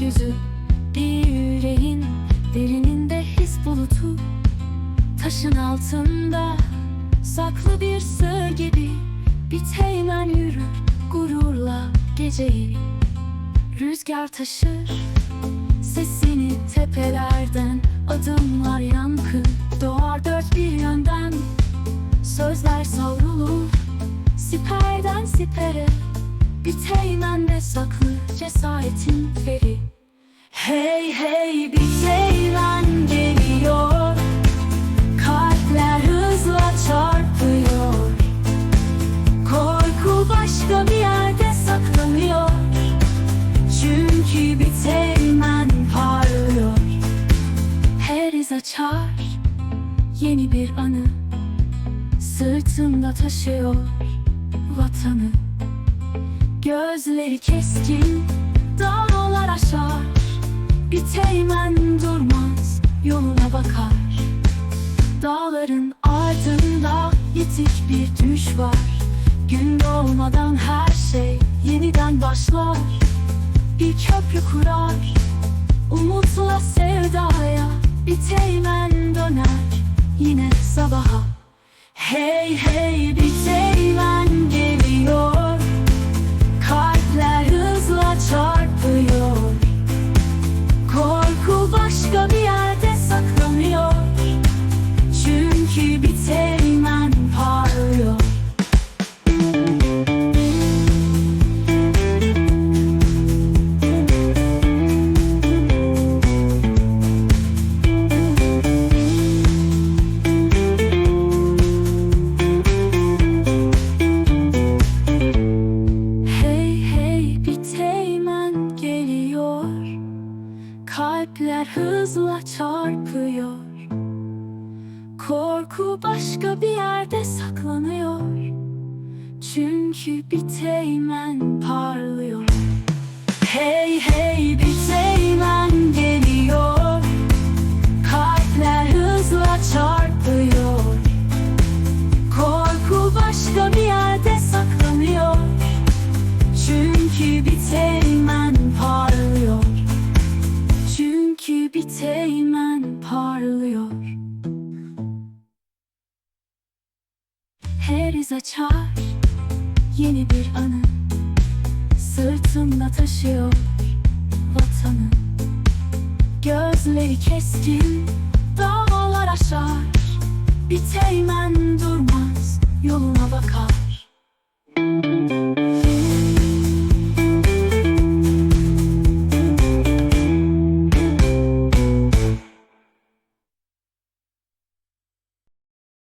gökyüzü Bir yüreğin derininde his bulutu. Taşın altında saklı bir sır gibi Bir teğmen yürür gururla geceyi. Rüzgar taşır sesini tepelerden Adımlar yankı. Doğar dört bir yönden Sözler savrulur. Siperden sipere Bir teğmende saklı cesaretin feri Hey hey bir teğmen geliyor. Kalpler hızla çarpıyor. Korku başka bir yerde saklanıyor. Çünkü bir parlıyor. Her iz açar yeni bir anı Sırtımda taşıyor vatanı. Gözleri keskin dağlar aşar Bir teğmen durmaz yoluna bakar. Dağların ardında yitik bir düş var. Gün doğmadan her şey yeniden başlar. Bir köprü kurar Umutla sevdaya Bir teğmen döner. Yine sabaha Hey hey bir Kalpler hızla çarpıyor. Korku başka bir yerde saklanıyor. Çünkü bir teğmen parlıyor. Hey hey bir teğmen geliyor. Kalpler hızla çarpıyor. Korku başka bir Her iz açar yeni bir anı Sırtımda taşıyor vatanı. Gözleri keskin dağlar aşar. Bir teğmen durmaz yoluna bakar